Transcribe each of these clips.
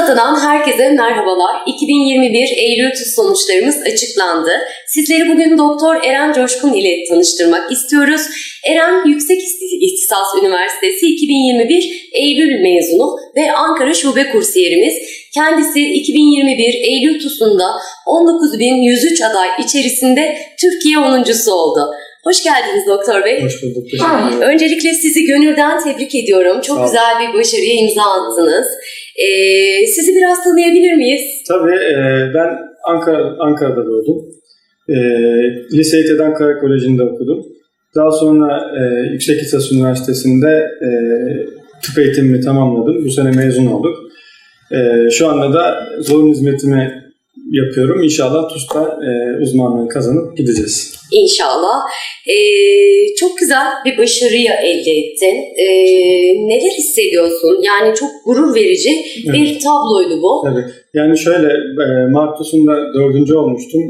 TUSATA'dan herkese merhabalar. 2021 Eylül TUS sonuçlarımız açıklandı. Sizleri bugün Doktor Eren Coşkun ile tanıştırmak istiyoruz. Eren Yüksek İhtisas Üniversitesi 2021 Eylül mezunu ve Ankara Şube Kursiyerimiz. Kendisi 2021 Eylül TUS'unda 19.103 aday içerisinde Türkiye 10.sü oldu. Hoş geldiniz Doktor Bey. Hoş bulduk. Teşekkür ederim. Öncelikle sizi gönülden tebrik ediyorum. Çok güzel bir başarıya imza attınız. Ee, sizi biraz tanıyabilir miyiz? Tabii e, ben Ankara Ankara'da doğdum. E, liseyi TED Ankara Koleji'nde okudum. Daha sonra e, Yüksek İhtisas Üniversitesi'nde e, tıp eğitimimi tamamladım. Bu sene mezun olduk. E, şu anda da zorunlu hizmetimi yapıyorum. İnşallah TUS'ta e, uzmanlığı kazanıp gideceğiz. İnşallah. Ee, çok güzel bir başarıyı elde ettin. Ee, neler hissediyorsun? Yani çok gurur verici bir tabloydu bu. Tabii. Yani şöyle e, Mart TUS'unda dördüncü olmuştum.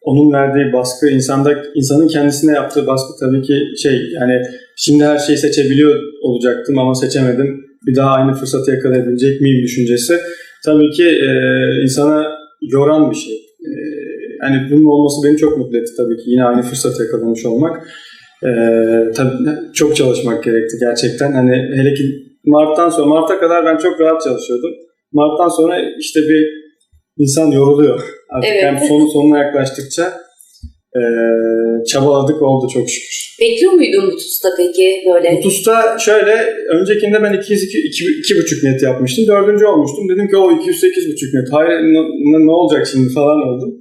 Onun verdiği baskı, insanda insanın kendisine yaptığı baskı tabii ki şey yani şimdi her şeyi seçebiliyor olacaktım ama seçemedim. Bir daha aynı fırsatı yakalayabilecek miyim düşüncesi. Tabii ki e, insana yoran bir şey. E, yani bunun olması beni çok mutlu etti tabii ki. Yine aynı fırsatı yakalamış olmak. E, tabii çok çalışmak gerekti gerçekten. Hani hele ki Mart'tan sonra, Mart'a kadar ben çok rahat çalışıyordum. Mart'tan sonra işte bir insan yoruluyor. Artık Evet. hem sonu sonuna yaklaştıkça e, çabaladık oldu çok şükür. Bekliyor muydun bu TUS'ta peki böyle? Utus'ta şöyle, öncekinde ben 2,5 net yapmıştım. Dördüncü olmuştum. Dedim ki o 208,5 net. Hayır ne, ne- ne olacak şimdi falan oldum.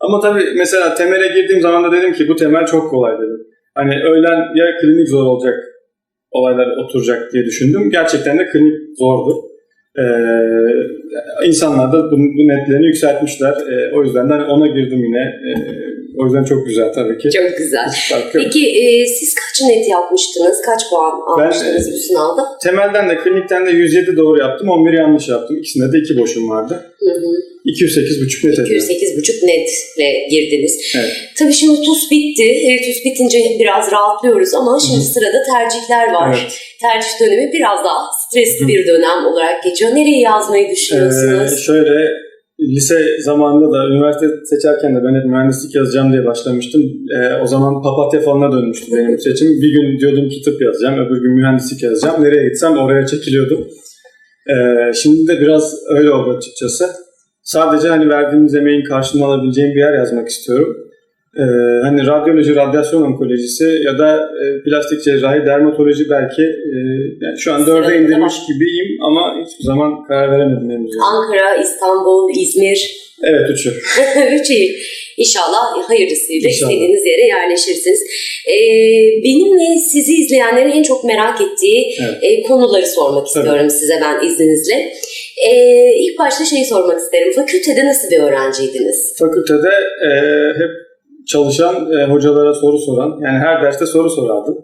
Ama tabii mesela temele girdiğim zaman da dedim ki bu temel çok kolay dedim. Hani öğlen ya klinik zor olacak olaylar oturacak diye düşündüm. Gerçekten de klinik zordu. Ee, insanlar da bu, bu netlerini yükseltmişler. Ee, o yüzden de ona girdim yine. Ee, o yüzden çok güzel tabii ki. Çok güzel. Peki e, siz kaç net yapmıştınız? Kaç puan almıştınız e, bu sınavda? Temelden de klinikten de 107 doğru yaptım, 11 yanlış yaptım. İkisinde de 2 boşum vardı. Hı hı. 208,5 net ediyor. 208,5 netle girdiniz. Evet. Tabii şimdi TUS bitti. E, TUS bitince biraz rahatlıyoruz ama şimdi sırada tercihler var. Evet. Tercih dönemi biraz daha stresli Hı hı. bir dönem olarak geçiyor. Nereye yazmayı Ee, düşünüyorsunuz? şöyle lise zamanında da üniversite seçerken de ben hep mühendislik yazacağım diye başlamıştım. Ee, o zaman papatya falına dönmüştü benim seçim. Bir gün diyordum ki tıp yazacağım, öbür gün mühendislik yazacağım. Nereye gitsem oraya çekiliyordum. Ee, şimdi de biraz öyle oldu açıkçası. Sadece hani verdiğimiz emeğin karşılığını alabileceğim bir yer yazmak istiyorum. Ee, hani radyoloji, radyasyon onkolojisi ya da e, plastik cerrahi, dermatoloji belki e, yani şu an dörde indirmiş gibiyim ama hiçbir zaman karar veremedim henüz. Ankara, İstanbul, İzmir, Evet üçü. üç il. İnşallah hayırlısıyla İnşallah. istediğiniz yere yerleşirsiniz. Ee, benim ve sizi izleyenlerin en çok merak ettiği Evet. e, konuları sormak Tabii. istiyorum size ben izninizle. Ee, ilk başta şeyi sormak isterim. Fakültede nasıl bir öğrenciydiniz? Fakültede e, hep çalışan e, hocalara soru soran, yani her derste soru sorardım.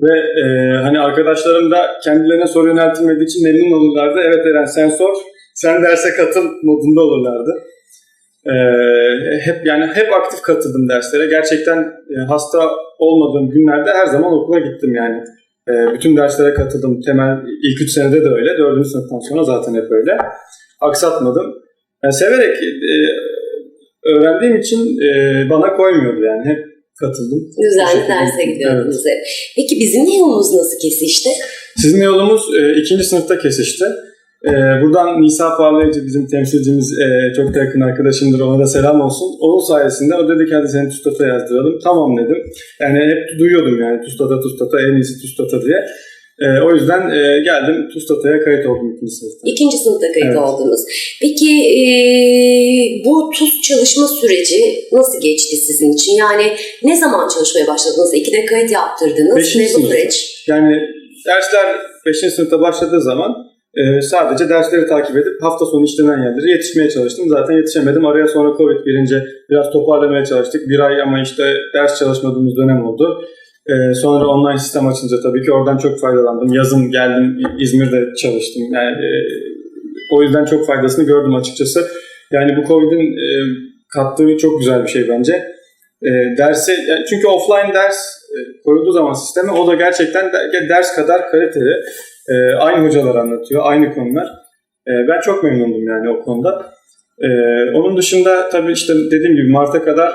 Ve e, hani arkadaşlarım da kendilerine soru yöneltilmediği için memnun olurlardı. Evet Eren sen sor, sen derse katıl modunda olurlardı. E, hep yani hep aktif katıldım derslere. Gerçekten e, hasta olmadığım günlerde her zaman okula gittim yani. E, bütün derslere katıldım. Temel ilk üç senede de öyle. Dördüncü sınıftan sonra zaten hep öyle. Aksatmadım. Yani severek e, öğrendiğim için e, bana koymuyordu yani. Hep katıldım. Düzenli derse gidiyordunuz hep. Peki bizim yolumuz nasıl kesişti? Sizin yolumuz e, ikinci sınıfta kesişti. E, buradan Nisa Parlayıcı bizim temsilcimiz e, çok da yakın arkadaşımdır. Ona da selam olsun. Onun sayesinde o dedi ki hadi seni TUSTAT'a yazdıralım. Tamam dedim. Yani hep duyuyordum yani TUSTAT'a TUSTAT'a en iyisi TUSTAT'a diye. E, o yüzden e, geldim TUSTAT'a kayıt oldum ikinci sınıfta. İkinci sınıfta kayıt Evet. oldunuz. Peki e, bu TUS çalışma süreci nasıl geçti sizin için? Yani ne zaman çalışmaya başladınız? İkide kayıt yaptırdınız Beşinci ve bu süreç. Yani dersler 5. sınıfta başladığı zaman e, sadece dersleri takip edip hafta sonu işlenen yerlere yetişmeye çalıştım. Zaten yetişemedim. Araya sonra Covid girince biraz toparlamaya çalıştık. Bir ay ama işte ders çalışmadığımız dönem oldu. E, sonra online sistem açınca tabii ki oradan çok faydalandım. Yazın geldim İzmir'de çalıştım. Yani e, o yüzden çok faydasını gördüm açıkçası. Yani bu Covid'in e, kattığı çok güzel bir şey bence. E, dersi çünkü offline ders e, koyulduğu zaman sisteme o da gerçekten de- ders kadar kaliteli. E, aynı hocalar anlatıyor, aynı konular. E, ben çok memnundum yani o konuda. Onun dışında tabii işte dediğim gibi Mart'a kadar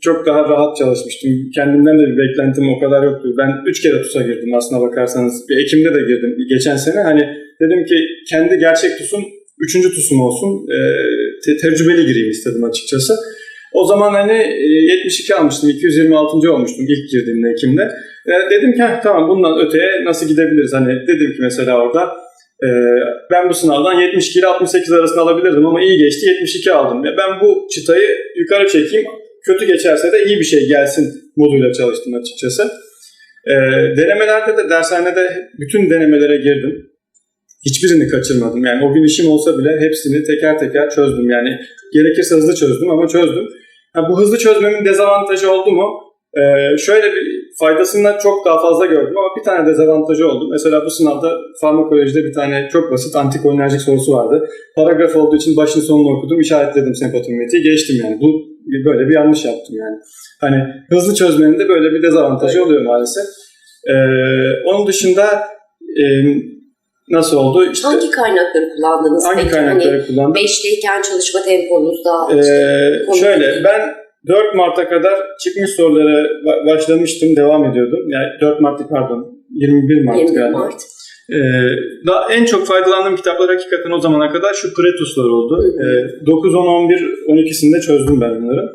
çok daha rahat çalışmıştım. Kendimden de bir beklentim o kadar yoktu. Ben üç kere TUS'a girdim aslına bakarsanız. Bir Ekim'de de girdim geçen sene. Hani dedim ki kendi gerçek TUS'um üçüncü TUS'um olsun. E, te- tecrübeli gireyim istedim açıkçası. O zaman hani e, 72 almıştım. 226. olmuştum ilk girdiğimde Ekim'de. E, dedim ki "Heh, tamam bundan öteye nasıl gidebiliriz? Hani dedim ki mesela orada e, ben bu sınavdan 72 ile 68 arasında alabilirdim ama iyi geçti 72 aldım. Ya ben bu çıtayı yukarı çekeyim kötü geçerse de iyi bir şey gelsin moduyla çalıştım açıkçası. E, denemelerde de dershanede bütün denemelere girdim. Hiçbirini kaçırmadım. Yani o gün işim olsa bile hepsini teker teker çözdüm. Yani gerekirse hızlı çözdüm ama çözdüm. Ha, bu hızlı çözmemin dezavantajı oldu mu? Ee, şöyle bir faydasından çok daha fazla gördüm ama bir tane dezavantajı oldu. Mesela bu sınavda farmakolojide bir tane çok basit antikolinerjik sorusu vardı. Paragraf olduğu için başını sonunu okudum, işaretledim sempatometriyi, geçtim yani. Bu böyle bir yanlış yaptım yani. Hani hızlı çözmenin de böyle bir dezavantajı oluyor maalesef. Ee, onun dışında e, nasıl oldu? İşte Hangi kaynakları kullandınız? hangi peki? kaynakları Hani kullandım? 5'teyken çalışma temponuzda Ee, işte şöyle ben 4 Mart'a kadar çıkmış sorulara ba- başlamıştım, devam ediyordum. Yani 4 Mart pardon 21 Mart 21 galiba. Mart. Ee, en çok faydalandığım kitaplar hakikaten o zamana kadar şu Pretus'lar oldu. Ee, 9, 10, 11, 12'sinde çözdüm ben bunları.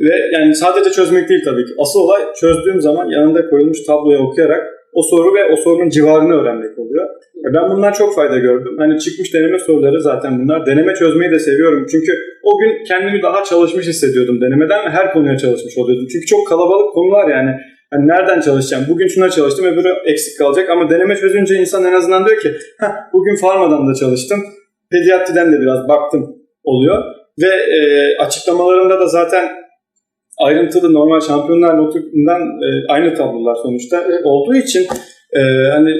Ve yani sadece çözmek değil tabii ki. Asıl olay çözdüğüm zaman yanında koyulmuş tabloyu okuyarak o soru ve o sorunun civarını öğrenmek oluyor. E, Ben bundan çok fayda gördüm. Hani çıkmış deneme soruları zaten bunlar. Deneme çözmeyi de seviyorum. Çünkü o gün kendimi daha çalışmış hissediyordum denemeden ve her konuya çalışmış oluyordum. Çünkü çok kalabalık konular yani. Hani nereden çalışacağım? Bugün şuna çalıştım öbürü eksik kalacak ama deneme çözünce insan en azından diyor ki "Heh, bugün farmadan da çalıştım. Pediatriden de biraz baktım oluyor. Ve e, açıklamalarında da zaten ayrıntılı normal şampiyonlar notundan e, aynı tablolar sonuçta olduğu için e, hani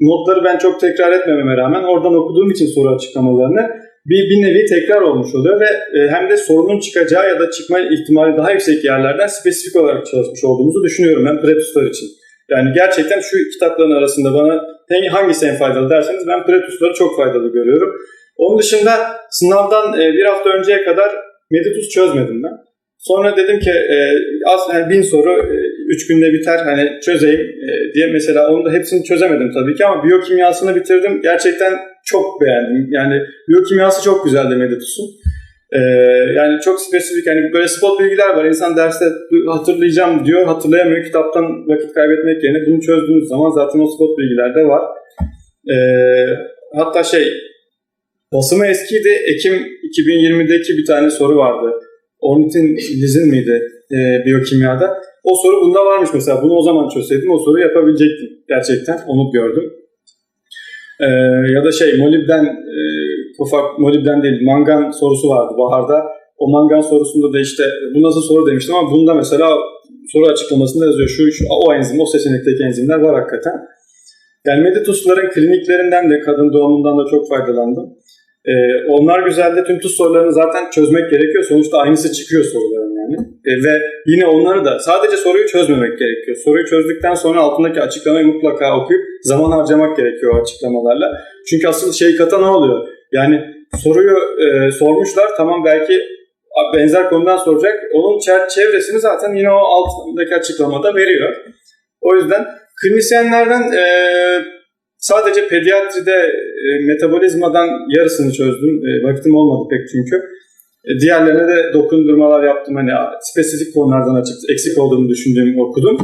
notları ben çok tekrar etmememe rağmen oradan okuduğum için soru açıklamalarını bir, bir nevi tekrar olmuş oluyor ve e, hem de sorunun çıkacağı ya da çıkma ihtimali daha yüksek yerlerden spesifik olarak çalışmış olduğumuzu düşünüyorum ben pretuslar için. Yani gerçekten şu kitapların arasında bana hangi- hangisi en faydalı derseniz ben pretusları çok faydalı görüyorum. Onun dışında sınavdan e, bir hafta önceye kadar Meditus çözmedim ben. Sonra dedim ki e, az yani bin soru e, üç günde biter hani çözeyim diye mesela onu da hepsini çözemedim tabii ki ama biyokimyasını bitirdim. Gerçekten çok beğendim. Yani biyokimyası çok güzeldi Meditus'un. E, yani çok spesifik hani böyle spot bilgiler var. İnsan derste hatırlayacağım diyor, hatırlayamıyor. Kitaptan vakit kaybetmek yerine bunu çözdüğünüz zaman zaten o spot bilgiler de var. E, hatta şey basımı eskiydi. Ekim 2020'deki bir tane soru vardı. Ornitin lizin miydi e, biyokimyada? O soru bunda varmış mesela. Bunu o zaman çözseydim o soruyu yapabilecektim. Gerçekten onu gördüm. E, ya da şey molibden e, ufak molibden değil mangan sorusu vardı baharda. O mangan sorusunda da işte bu nasıl soru demiştim ama bunda mesela soru açıklamasında yazıyor. Şu, şu o enzim, o seçenekteki enzimler var hakikaten. Yani Meditus'ların kliniklerinden de kadın doğumundan da çok faydalandım. Ee, onlar güzeldi. Tüm tuz sorularını zaten çözmek gerekiyor. Sonuçta aynısı çıkıyor soruların yani. Ee, ve yine onları da sadece soruyu çözmemek gerekiyor. Soruyu çözdükten sonra altındaki açıklamayı mutlaka okuyup zaman harcamak gerekiyor o açıklamalarla. Çünkü asıl şey kata ne oluyor? Yani soruyu e, sormuşlar tamam belki benzer konudan soracak. Onun çevresini zaten yine o altındaki açıklamada veriyor. O yüzden klinisyenlerden e, sadece pediatride e, metabolizmadan yarısını çözdüm. E, vaktim olmadı pek çünkü. E, diğerlerine de dokundurmalar yaptım. Hani spesifik konulardan açık eksik olduğunu düşündüğüm okudum,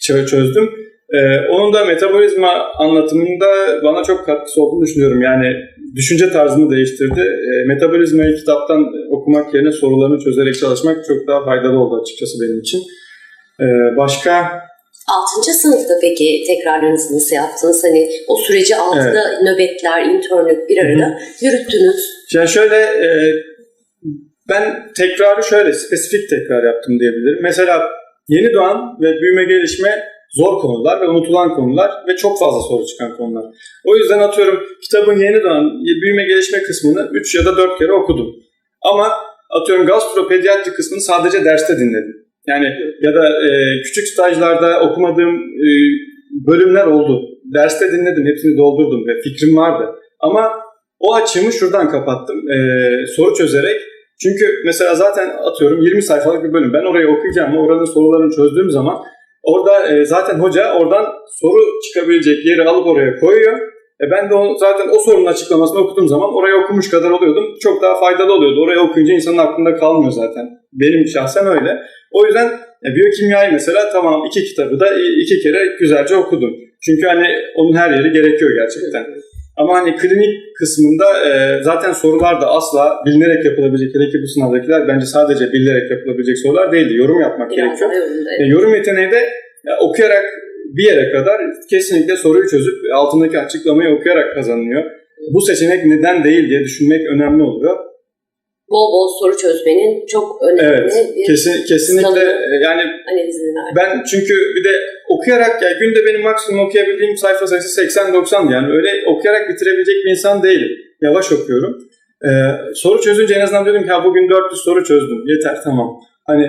çö- çözdüm. E, onun da metabolizma anlatımında bana çok katkısı olduğunu düşünüyorum. Yani düşünce tarzımı değiştirdi. E, metabolizmayı kitaptan okumak yerine sorularını çözerek çalışmak çok daha faydalı oldu açıkçası benim için. E, başka 6. sınıfta peki tekrarlarınızı nasıl yaptınız? Hani o süreci 6'da nöbetler, internlük bir arada yürüttünüz. Yani şöyle e, ben tekrarı şöyle spesifik tekrar yaptım diyebilirim. Mesela yeni doğan ve büyüme gelişme zor konular ve unutulan konular ve çok fazla soru çıkan konular. O yüzden atıyorum kitabın yeni doğan büyüme gelişme kısmını 3 ya da 4 kere okudum. Ama atıyorum gastropediatri kısmını sadece derste dinledim. Yani ya da e, küçük stajlarda okumadığım e, bölümler oldu. Derste dinledim, hepsini doldurdum ve fikrim vardı. Ama O açığımı şuradan kapattım. E, soru çözerek. Çünkü mesela zaten atıyorum 20 sayfalık bir bölüm. Ben orayı okuyacağım ama oranın sorularını çözdüğüm zaman orada e, zaten hoca oradan soru çıkabilecek yeri alıp oraya koyuyor. E ben de o, zaten o sorunun açıklamasını okuduğum zaman orayı okumuş kadar oluyordum. Çok daha faydalı oluyordu. Orayı okuyunca insanın aklında kalmıyor zaten. Benim şahsen öyle. O yüzden e, biyokimyayı mesela tamam iki kitabı da iki kere güzelce okudum. Çünkü hani onun her yeri gerekiyor gerçekten. Ama hani klinik kısmında e, zaten sorular da asla bilinerek yapılabilecek. Hele ki bu sınavdakiler bence sadece bilinerek yapılabilecek sorular değildi. Yorum yapmak Biraz gerekiyor. yorumda. E, yorum yeteneği de ya, okuyarak bir yere kadar kesinlikle soruyu çözüp altındaki açıklamayı okuyarak kazanılıyor. Bu seçenek neden değil diye düşünmek önemli oluyor. Bol bol soru çözmenin çok önemli Evet, bir kesin, kesinlikle e, yani ben çünkü bir de okuyarak ya günde benim maksimum okuyabildiğim sayfa sayısı 80-90 yani öyle okuyarak bitirebilecek bir insan değilim. Yavaş okuyorum. Ee, soru çözünce en azından dedim ki ha bugün 400 soru çözdüm. Yeter tamam. Hani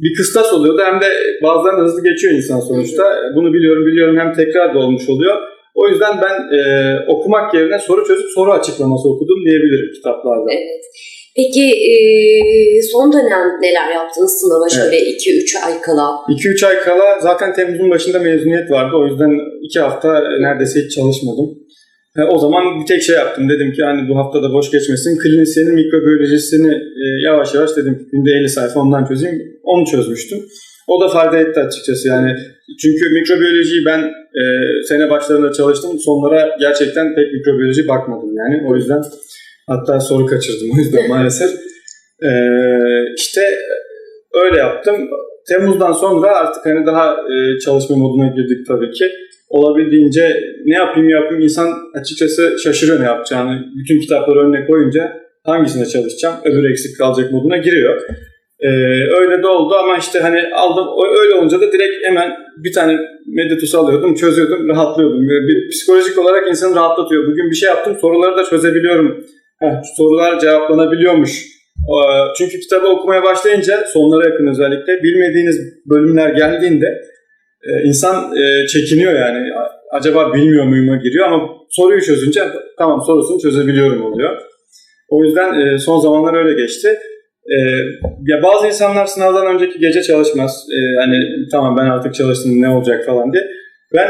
bir kıstas oluyordu hem de bazılarında hızlı geçiyor insan sonuçta. Bunu biliyorum biliyorum hem tekrar da olmuş oluyor. O yüzden ben e, okumak yerine soru çözüp soru açıklaması okudum diyebilirim kitaplarda. Evet. Peki e, son dönem neler yaptınız sınava şöyle 2-3 ay kala? 2-3 ay kala zaten Temmuz'un başında mezuniyet vardı. O yüzden 2 hafta neredeyse hiç çalışmadım. E, O zaman bir tek şey yaptım. Dedim ki hani bu hafta da boş geçmesin. Klinisyenin mikrobiyolojisini e, yavaş yavaş dedim ki günde 50 sayfa ondan çözeyim. Onu çözmüştüm. O da fayda etti açıkçası yani. Çünkü mikrobiyolojiyi ben e, sene başlarında çalıştım. Sonlara gerçekten pek mikrobiyoloji bakmadım yani. O yüzden hatta soru kaçırdım o yüzden maalesef. E, işte öyle yaptım. Temmuz'dan sonra artık hani daha e, çalışma moduna girdik tabii ki. Olabildiğince ne yapayım yapayım insan açıkçası şaşırıyor ne yapacağını. Bütün kitapları önüne koyunca hangisine çalışacağım öbür eksik kalacak moduna giriyor. E, öyle de oldu ama işte hani aldım öyle olunca da direkt hemen bir tane medyatus alıyordum çözüyordum rahatlıyordum. Bir psikolojik olarak insanı rahatlatıyor. Bugün bir şey yaptım soruları da çözebiliyorum. Sorular cevaplanabiliyormuş. Ee, Çünkü kitabı okumaya başlayınca sonlara yakın özellikle bilmediğiniz bölümler geldiğinde e, insan e, çekiniyor yani. Acaba bilmiyor muyum'a giriyor ama soruyu çözünce tamam sorusunu çözebiliyorum oluyor. O yüzden e, son zamanlar öyle geçti. Ya bazı insanlar sınavdan önceki gece çalışmaz. E, Hani tamam ben artık çalıştım ne olacak falan diye. Ben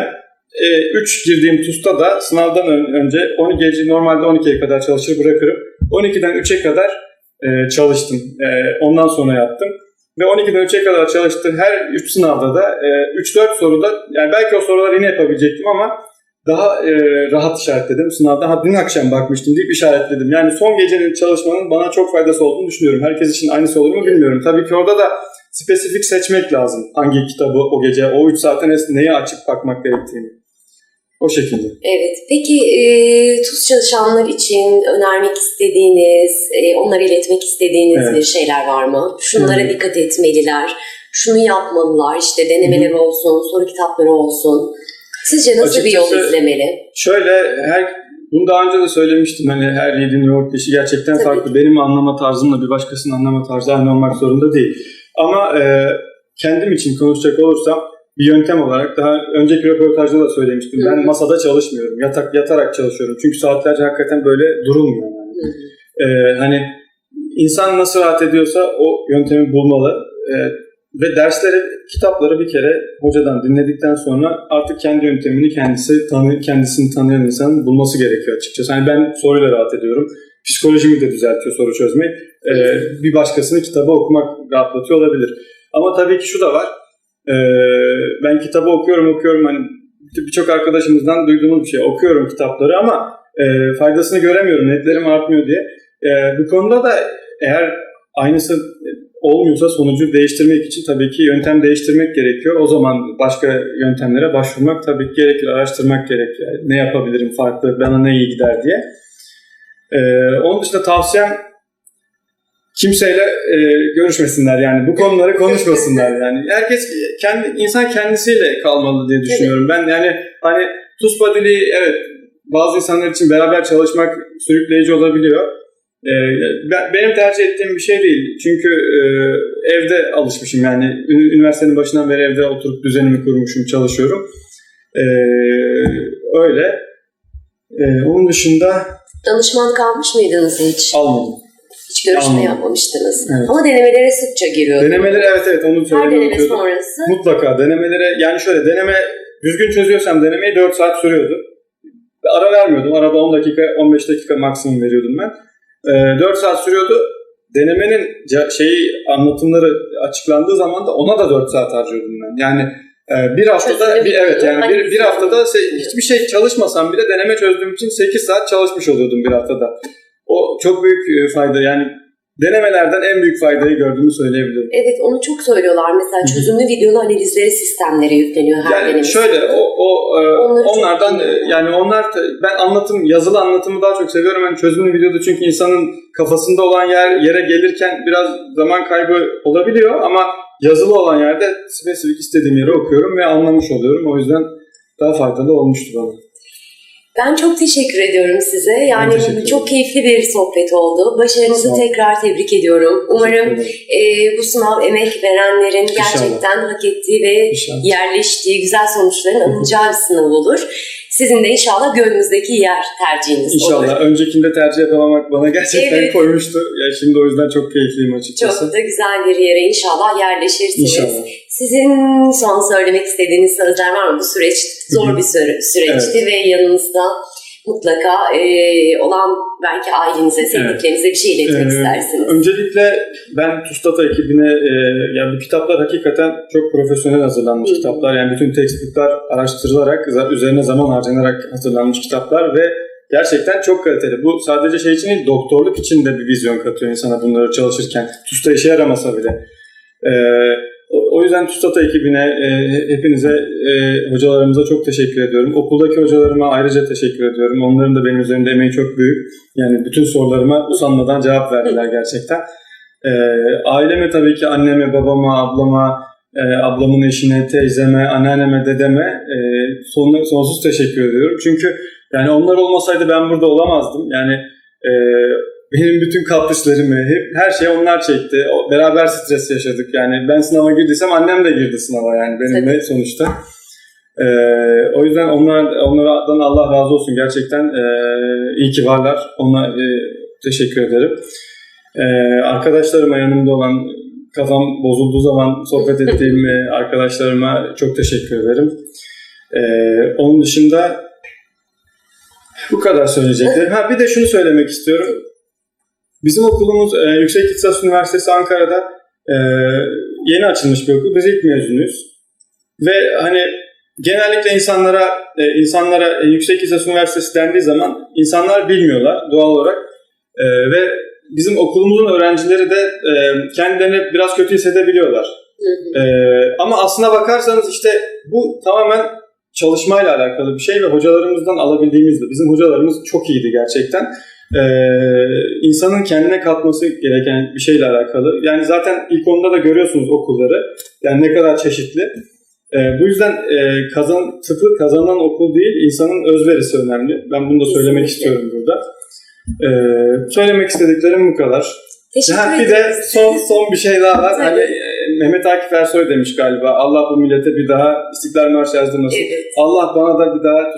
3 girdiğim TUS'ta da sınavdan ön- önce 12 gece normalde 12'ye kadar çalışır bırakırım. 12'den 3'e kadar e, çalıştım. E, ondan sonra yattım. Ve 12'den 3'e kadar çalıştığım her 3 sınavda da e, 3-4 soruda yani belki o soruları yine yapabilecektim ama daha e, rahat işaretledim. Sınavda ha dün akşam bakmıştım deyip işaretledim. Yani son gecenin çalışmanın bana çok faydası olduğunu düşünüyorum. Herkes için aynısı olur mu bilmiyorum. Tabii ki orada da spesifik seçmek lazım. Hangi kitabı o gece, o 3 saatin arasında neye açıp bakmak gerektiğini. O şekilde. Evet. Peki e, TUS çalışanlar için önermek istediğiniz, e, onlara iletmek istediğiniz Evet. bir şeyler var mı? Şunlara Hı. dikkat etmeliler, şunu yapmalılar, işte denemeler olsun, soru kitapları olsun. Sizce nasıl bir yol Açıkçası- izlemeli? Şöyle her bunu daha önce de söylemiştim hani her yediğin yoğurt dişi gerçekten Tabii. farklı. Benim anlama tarzımla bir başkasının anlama tarzı aynı olmak zorunda değil. Ama e, kendim için konuşacak olursam bir yöntem olarak daha önceki röportajda da söylemiştim. Hı. Ben masada çalışmıyorum. Yatak yatarak çalışıyorum. Çünkü saatlerce hakikaten böyle durulmuyor yani. Hı. Ee, hani insan nasıl rahat ediyorsa o yöntemi bulmalı. Ee, ve dersleri, kitapları bir kere hocadan dinledikten sonra artık kendi yöntemini kendisi tanı, kendisini tanıyan insanın bulması gerekiyor açıkçası. Hani ben soruyla rahat ediyorum. Psikolojimi de düzeltiyor soru çözmek. Ee, bir başkasını kitabı okumak rahatlatıyor olabilir. Ama tabii ki şu da var. Ee, ben kitabı okuyorum okuyorum hani birçok arkadaşımızdan duyduğumuz bir şey. Okuyorum kitapları ama e, faydasını göremiyorum. Netlerim artmıyor diye. E, bu konuda da eğer aynısı olmuyorsa sonucu değiştirmek için tabii ki yöntem değiştirmek gerekiyor. O zaman başka yöntemlere başvurmak tabii ki gerekir. Araştırmak gerekiyor. Ne yapabilirim farklı, bana ne iyi gider diye. E, onun dışında tavsiyem kimseyle e, görüşmesinler yani bu konuları konuşmasınlar yani herkes kendi insan kendisiyle kalmalı diye düşünüyorum ben yani hani padili evet bazı insanlar için beraber çalışmak sürükleyici olabiliyor benim tercih ettiğim bir şey değil çünkü e, evde alışmışım yani üniversitenin başından beri evde oturup düzenimi kurmuşum çalışıyorum E, öyle E, onun dışında Danışmanlık almış mıydınız hiç? Almadım. Hiç görüşme Almadım. yapmamıştınız. Evet. Ama denemelere sıkça giriyordunuz. Denemeleri evet evet onu Her söylemeyi deneme unutuyordum. sonrası Mutlaka denemelere yani şöyle deneme düzgün çözüyorsam denemeyi 4 saat sürüyordu. Ara vermiyordum. Arada 10 dakika 15 dakika maksimum veriyordum ben. Ee, 4 saat sürüyordu. Denemenin şeyi anlatımları açıklandığı zaman da ona da 4 saat harcıyordum ben. Yani e, bir haftada bir, evet yani bir, bir haftada se- hiçbir şey çalışmasam bile deneme çözdüğüm için 8 saat çalışmış oluyordum bir haftada. O çok büyük e, fayda yani denemelerden en büyük faydayı gördüğümü söyleyebilirim. Evet onu çok söylüyorlar. Mesela çözümlü videolu analizleri sistemlere yükleniyor her Yani deneme. şöyle o, o e, onlardan e, yani onlar ben anlatım yazılı anlatımı daha çok seviyorum. Yani çözümlü videoda çünkü insanın kafasında olan yer yere gelirken biraz zaman kaybı olabiliyor ama yazılı olan yerde spesifik istediğim yeri okuyorum ve anlamış oluyorum. O yüzden daha faydalı olmuştu bana. Ben çok teşekkür ediyorum size. Yani çok keyifli bir sohbet oldu. Başarınızı tekrar tebrik ediyorum. Umarım e, bu sınav emek verenlerin İnşallah. gerçekten hak ettiği ve İnşallah. yerleştiği güzel sonuçların alınacağı bir sınav olur. Sizin de inşallah gönlünüzdeki yer tercihiniz olur. İnşallah. Öncekinde tercih yapamamak bana gerçekten Evet. koymuştu. Ya şimdi o yüzden çok keyifliyim açıkçası. Çok da güzel bir yere inşallah yerleşirsiniz. İnşallah. Sizin son söylemek istediğiniz sözler var mı? Bu süreç zor bir süre, süreçti ve yanınızda mutlaka e, olan belki ailenize, sevdiklerinize bir şey iletmek Ee, istersiniz. Öncelikle ben Tustata ekibine, e, yani bu kitaplar hakikaten çok profesyonel hazırlanmış Hı. kitaplar. Yani bütün textbooklar araştırılarak, üzerine zaman harcanarak hazırlanmış kitaplar ve gerçekten çok kaliteli. Bu sadece şey için değil, doktorluk için de bir vizyon katıyor insana bunları çalışırken. Tusta işe yaramasa bile. Ee, o- yüzden Tustata ekibine, e, hepinize, e, hocalarımıza çok teşekkür ediyorum. Okuldaki hocalarıma ayrıca teşekkür ediyorum. Onların da benim üzerimde emeği çok büyük. Yani bütün sorularıma usanmadan cevap verdiler gerçekten. Ee, aileme tabii ki anneme, babama, ablama, e, ablamın eşine, teyzeme, anneanneme, dedeme e, son, sonsuz teşekkür ediyorum. Çünkü yani onlar olmasaydı ben burada olamazdım. Yani e, benim bütün kaprislerimi, hep her şeyi onlar çekti. O, beraber stres yaşadık. Yani ben sınava girdiysem annem de girdi sınava yani benimle sonuçta. Ee, o yüzden onlar onlardan Allah razı olsun gerçekten e, iyi ki varlar. Ona e, teşekkür ederim. Ee, arkadaşlarıma yanımda olan kafam bozulduğu zaman sohbet ettiğim e, arkadaşlarıma çok teşekkür ederim. Ee, onun dışında bu kadar söyleyeceklerim. Ha bir de şunu söylemek istiyorum. Bizim okulumuz e, Yüksek İhtisas Üniversitesi Ankara'da e, yeni açılmış bir okul. Biz ilk mezunuyuz. Ve hani genellikle insanlara e, insanlara e, Yüksek İhtisas Üniversitesi dendiği zaman insanlar bilmiyorlar doğal olarak. E, ve bizim okulumuzun öğrencileri de e, kendilerini biraz kötü hissedebiliyorlar. Hı hı. E, ama aslına bakarsanız işte bu tamamen çalışmayla alakalı bir şey ve hocalarımızdan alabildiğimiz de. Bizim hocalarımız çok iyiydi gerçekten. Ee, insanın kendine katması gereken bir şeyle alakalı. Yani zaten ilk onda da görüyorsunuz okulları. Yani ne kadar çeşitli. Ee, bu yüzden e, kazan, tıpı kazanan okul değil, insanın özverisi önemli. Ben bunu da söylemek istiyorum burada. Ee, söylemek istediklerim bu kadar. Teşekkür Ha, bir de son son bir şey daha var. Hani e, Mehmet Akif Ersoy demiş galiba. Allah bu millete bir daha İstiklal Marşı yazdırmasın. Evet. Allah bana da bir daha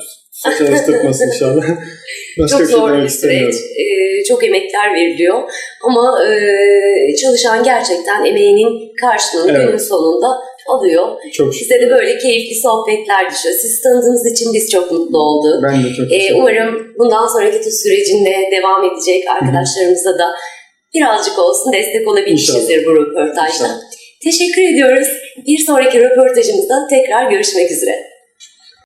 çalıştırmasın inşallah. Başka Çok şey zor bir süreç. Ee, çok emekler veriliyor. Ama e, çalışan gerçekten emeğinin karşılığını Evet. günün sonunda alıyor. Çok. Size de böyle keyifli sohbetler düşüyor. Sizi tanıdığınız için biz çok mutlu olduk. Ben de çok Ee, umarım bundan sonraki TUS sürecinde devam edecek arkadaşlarımıza da birazcık olsun destek olabilmişizdir bu röportajda. İnşallah. Teşekkür ediyoruz. Bir sonraki röportajımızda tekrar görüşmek üzere.